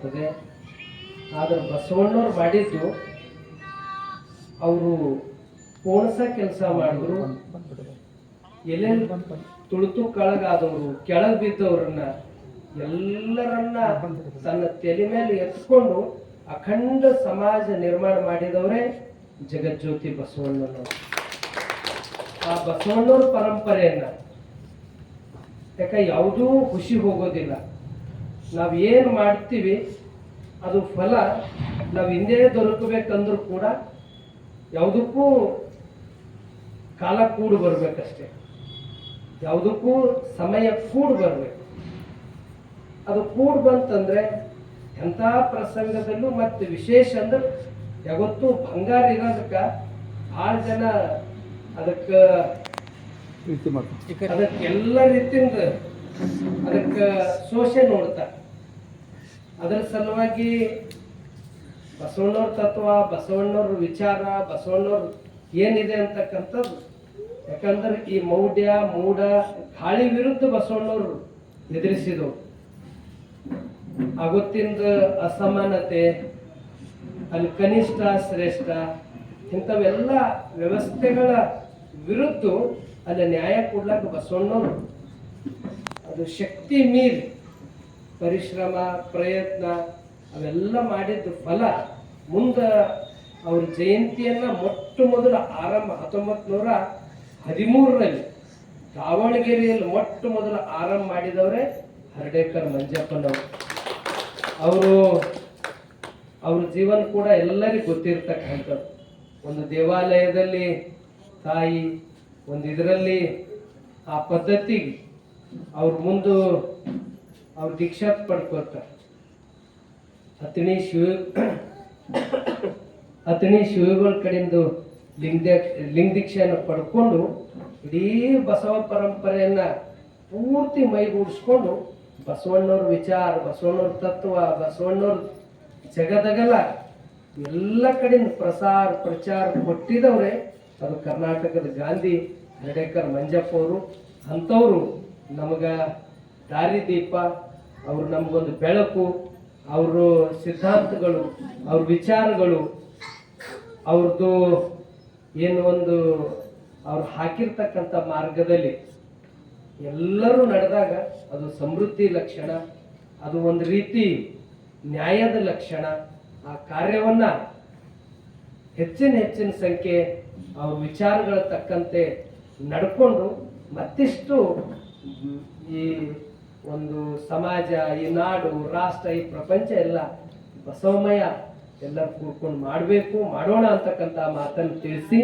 ಬರ್ತದೆ ಆದರೆ ಬಸವಣ್ಣವ್ರು ಮಾಡಿದ್ದು ಅವರು ಪೋಣಸ ಕೆಲಸ ಮಾಡಿದ್ರು. ಎಲ್ಲೆಲ್ಲಿ ತುಳಿತು ಕಳಗಾದವರು, ಕೆಳಗೆ ಬಿದ್ದವ್ರನ್ನ ಎಲ್ಲರನ್ನ ತನ್ನ ತಲೆ ಮೇಲೆ ಎತ್ಕೊಂಡು ಅಖಂಡ ಸಮಾಜ ನಿರ್ಮಾಣ ಮಾಡಿದವರೇ ಜಗಜ್ಯೋತಿ ಬಸವಣ್ಣನವರು. ಆ ಬಸವಣ್ಣವ್ರ ಪರಂಪರೆಯನ್ನ ಯಾಕ ಯಾವುದೂ ಖುಷಿ ಹೋಗೋದಿಲ್ಲ. ನಾವು ಏನು ಮಾಡ್ತೀವಿ ಅದು ಫಲ ನಾವು ಹಿಂದೆ ದೊರಕಬೇಕಂದ್ರೂ ಕೂಡ ಯಾವುದಕ್ಕೂ ಕಾಲ ಕೂಡು ಬರಬೇಕಷ್ಟೆ. ಯಾವುದಕ್ಕೂ ಸಮಯ ಕೂಡು ಬರಬೇಕು. ಅದು ಕೂಡು ಬಂತಂದ್ರೆ ಎಂಥ ಪ್ರಸಂಗದಲ್ಲೂ ಮತ್ತೆ ವಿಶೇಷ ಅಂದ್ರೆ ಯಾವತ್ತೂ ಬಂಗಾರ ಇರೋದಕ್ಕೆ ಭಾಳ ಜನ ಅದಕ್ಕೆ ಅದಕ್ಕೆ ಎಲ್ಲ ರೀತಿಯಿಂದ ಅದಕ್ಕೆ ಶೋಷೆ ನೋಡ್ತಾರೆ. ಅದರ ಸಲುವಾಗಿ ಬಸವಣ್ಣವ್ರ ತತ್ವ, ಬಸವಣ್ಣವ್ರ ವಿಚಾರ, ಬಸವಣ್ಣವ್ರ ಏನಿದೆ ಅಂತಕ್ಕಂಥದ್ದು. ಯಾಕಂದ್ರೆ ಈ ಮೌಢ್ಯ, ಮೂಢ, ಗಾಳಿ ವಿರುದ್ಧ ಬಸವಣ್ಣವ್ರು ಎದುರಿಸಿದವು. ಆವತ್ತಿಂದ ಅಸಮಾನತೆ, ಅಲ್ಲಿ ಕನಿಷ್ಠ, ಶ್ರೇಷ್ಠ, ಇಂಥವೆಲ್ಲ ವ್ಯವಸ್ಥೆಗಳ ವಿರುದ್ಧ ಅಲ್ಲಿ ನ್ಯಾಯ ಕೊಡ್ಲಾಕ ಬಸವಣ್ಣವ್ರು ಅದು ಶಕ್ತಿ ಮೀರಿ ಪರಿಶ್ರಮ, ಪ್ರಯತ್ನ, ಅವೆಲ್ಲ ಮಾಡಿದ ಫಲ. ಮುಂದೆ ಅವ್ರ ಜಯಂತಿಯನ್ನು ಮೊಟ್ಟ ಮೊದಲ ಆರಂಭ ಹತ್ತೊಂಬತ್ತು ನೂರ ಹದಿಮೂರರಲ್ಲಿ ದಾವಣಗೆರೆಯಲ್ಲಿ ಮೊಟ್ಟ ಮೊದಲ ಆರಂಭ ಮಾಡಿದವರೇ ಹರ್ಡೇಕರ್ ಮಂಜಪ್ಪನವರು. ಅವರು, ಅವ್ರ ಜೀವನ ಕೂಡ ಎಲ್ಲರಿಗೂ ಗೊತ್ತಿರ್ತಕ್ಕಂಥದ್ದು. ಒಂದು ದೇವಾಲಯದಲ್ಲಿ ತಾಯಿ ಒಂದು ಇದರಲ್ಲಿ ಆ ಪದ್ಧತಿಗೆ ಅವ್ರ ಮುಂದೆ ಅವ್ರು ದೀಕ್ಷಾ ಪಡ್ಕೊಳ್ತಾರೆ. ಹತ್ತನೇ ಶಿವ ಹತ್ತನೇ ಶಿವಗಳ ಕಡೆಯಿಂದ ಲಿಂಗ ಲಿಂಗ ದೀಕ್ಷೆಯನ್ನು ಪಡ್ಕೊಂಡು ಇಡೀ ಬಸವ ಪರಂಪರೆಯನ್ನು ಪೂರ್ತಿ ಮೈಗೂಡಿಸ್ಕೊಂಡು ಬಸವಣ್ಣವ್ರ ವಿಚಾರ, ಬಸವಣ್ಣವ್ರ ತತ್ವ, ಬಸವಣ್ಣವ್ರ ಜಗದಗಲ ಎಲ್ಲ ಕಡೆಯಿಂದ ಪ್ರಸಾರ, ಪ್ರಚಾರ ಕೊಟ್ಟಿದವ್ರೆ ಅದು ಕರ್ನಾಟಕದ ಗಾಂಧಿ ನಡೇಕರ್ ಮಂಜಪ್ಪ ಅವರು. ಅಂಥವ್ರು ನಮಗ ದಾರಿದೀಪ ಅವ್ರು ನಮಗೊಂದು ಬೆಳಕು, ಅವರು ಸಿದ್ಧಾಂತಗಳು, ಅವ್ರ ವಿಚಾರಗಳು ಅವ್ರದ್ದು ಏನು ಒಂದು ಅವ್ರು ಹಾಕಿರ್ತಕ್ಕಂಥ ಮಾರ್ಗದಲ್ಲಿ ಎಲ್ಲರೂ ನಡೆದಾಗ ಅದು ಸಮೃದ್ಧಿ ಲಕ್ಷಣ, ಅದು ಒಂದು ರೀತಿ ನ್ಯಾಯದ ಲಕ್ಷಣ. ಆ ಕಾರ್ಯವನ್ನ ಹೆಚ್ಚಿನ ಹೆಚ್ಚಿನ ಸಂಖ್ಯೆ ಅವ್ರ ವಿಚಾರಗಳ ತಕ್ಕಂತೆ ನಡ್ಕೊಂಡು ಮತ್ತಿಷ್ಟು ಈ ಒಂದು ಸಮಾಜ, ಈ ನಾಡು, ರಾಷ್ಟ್ರ, ಈ ಪ್ರಪಂಚ ಎಲ್ಲ ಬಸವಮಯ ಎಲ್ಲರೂ ಕೂಡ್ಕೊಂಡು ಮಾಡಬೇಕು, ಮಾಡೋಣ ಅಂತಕ್ಕಂಥ ಮಾತನ್ನು ತಿಳಿಸಿ